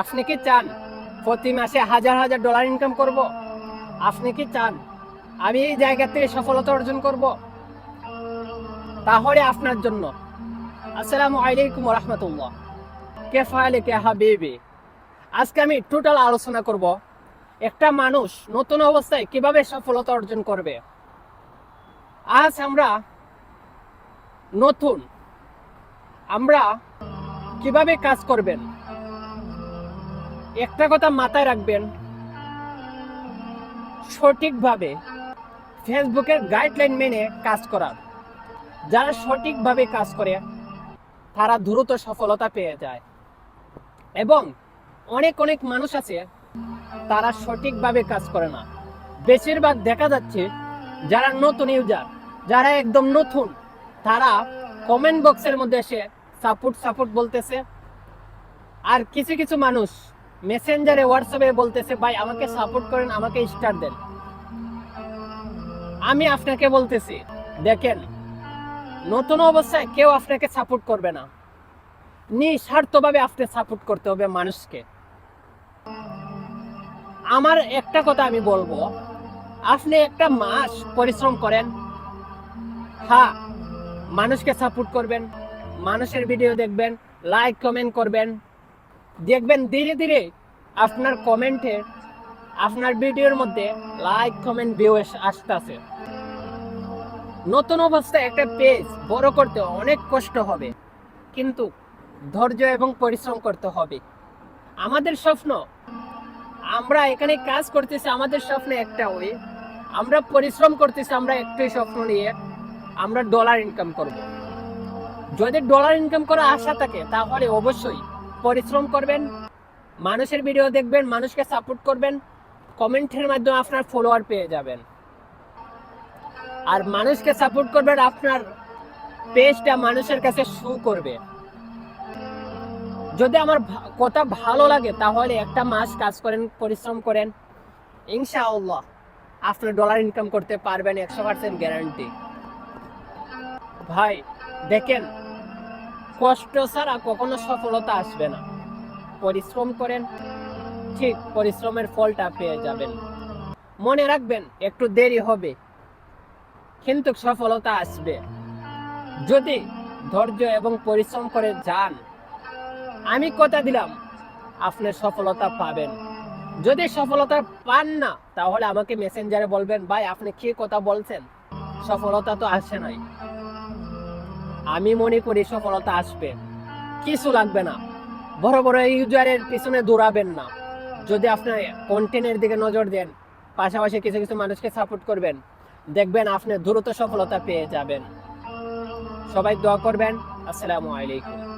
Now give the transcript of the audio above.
আপনি কি চান প্রতি মাসে হাজার হাজার ডলার ইনকাম করব? আপনি কি চান আমি এই জায়গা থেকে সফলতা অর্জন করব? তাহলে আপনার জন্য। আসসালামু আলাইকুম রহমতুল্লাহ। কে ফাইলে কে হা হাবিবি? আজকে আমি টোটাল আলোচনা করব একটা মানুষ নতুন অবস্থায় কীভাবে সফলতা অর্জন করবে। আজ আমরা নতুন আমরা কীভাবে কাজ করবেন? একটা কথা মাথায় রাখবেন। সঠিকভাবে ফেসবুকের গাইডলাইন মেনে কাজ করার যারা সঠিকভাবে কাজ করে, তারা দ্রুত সফলতা পেয়ে যায়। এবং অনেক অনেক মানুষ আছে, তারা সঠিকভাবে কাজ করে না। বেশিরভাগ দেখা যাচ্ছে, যারা নতুন ইউজার যারা একদম নতুন, তারা কমেন্ট বক্সের মধ্যে এসে সাপোর্ট সাপোর্ট বলতেছে। আর কিছু কিছু মানুষ মেসেঞ্জারে হোয়াটসঅ্যাপে বলতেছে, ভাই, আমাকে সাপোর্ট করেন, আমাকে স্টার দেন। আমি আপনাকে বলতেছি, দেখেন, নতুন অবস্থায় কেউ আপনাকে সাপোর্ট করবে না। নিঃস্বার্থভাবে আপনি সাপোর্ট করতে হবে মানুষকে। আমার একটা কথা আমি বলব, আপনি একটা মাস পরিশ্রম করেন হ্যাঁ মানুষকে সাপোর্ট করবেন, মানুষের ভিডিও দেখবেন লাইক কমেন্ট করবেন দেখবেন ধীরে ধীরে আপনার কমেন্টে আপনার ভিডিওর মধ্যে লাইক কমেন্ট ভিউ আসতেছে। নতুন অবস্থায় একটা পেজ বড় করতে অনেক কষ্ট হবে, কিন্তু ধৈর্য এবং পরিশ্রম করতে হবে। আমাদের স্বপ্ন, আমরা এখানে কাজ করতেছি, আমাদের স্বপ্ন একটা ওই, আমরা পরিশ্রম করতেছি, আমরা একটাই স্বপ্ন নিয়ে আমরা ডলার ইনকাম করব। যদি ডলার ইনকাম করার আশা থাকে, তাহলে অবশ্যই পরিশ্রম করবেন, মানুষের ভিডিও দেখবেন, মানুষকে সাপোর্ট করবেন কমেন্টের মাধ্যমে আপনার ফলোয়ার পেয়ে যাবেন। আর মানুষকে সাপোর্ট করবেন, আপনার পেজটা মানুষের কাছে শো করবে। যদি আমার কথা ভালো লাগে, তাহলে একটা মাস কাজ করেন, পরিশ্রম করেন। ইনশাআল্লাহ, আপনি ডলার ইনকাম করতে পারবেন, একশো পার্সেন্ট গ্যারান্টি ভাই, দেখেন কষ্ট ছাড়া কখনো সফলতা আসবে না। পরিশ্রম করেন, ঠিক পরিশ্রমের ফলটা পেয়ে যাবেন। মনে রাখবেন, একটু দেরি হবে, কিন্তু সফলতা আসবে। যদি ধৈর্য এবং পরিশ্রম করে যান, আমি কথা দিলাম, আপনি সফলতা পাবেন। যদি সফলতা পান না, তাহলে আমাকে মেসেঞ্জারে বলবেন, ভাই, আপনি কি কথা বলছেন? সফলতা তো আসে নাই। আমি মনে করি সফলতা আসবে। কিছু লাগবে না। বড় বড় ইউজারের পিছনে দৌড়াবেন না। যদি আপনি কন্টেন্টের দিকে নজর দেন, পাশাপাশি কিছু কিছু মানুষকে সাপোর্ট করবেন, দেখবেন আপনি দ্রুত সফলতা পেয়ে যাবেন। সবাই দোয়া করবেন। আসসালামু আলাইকুম।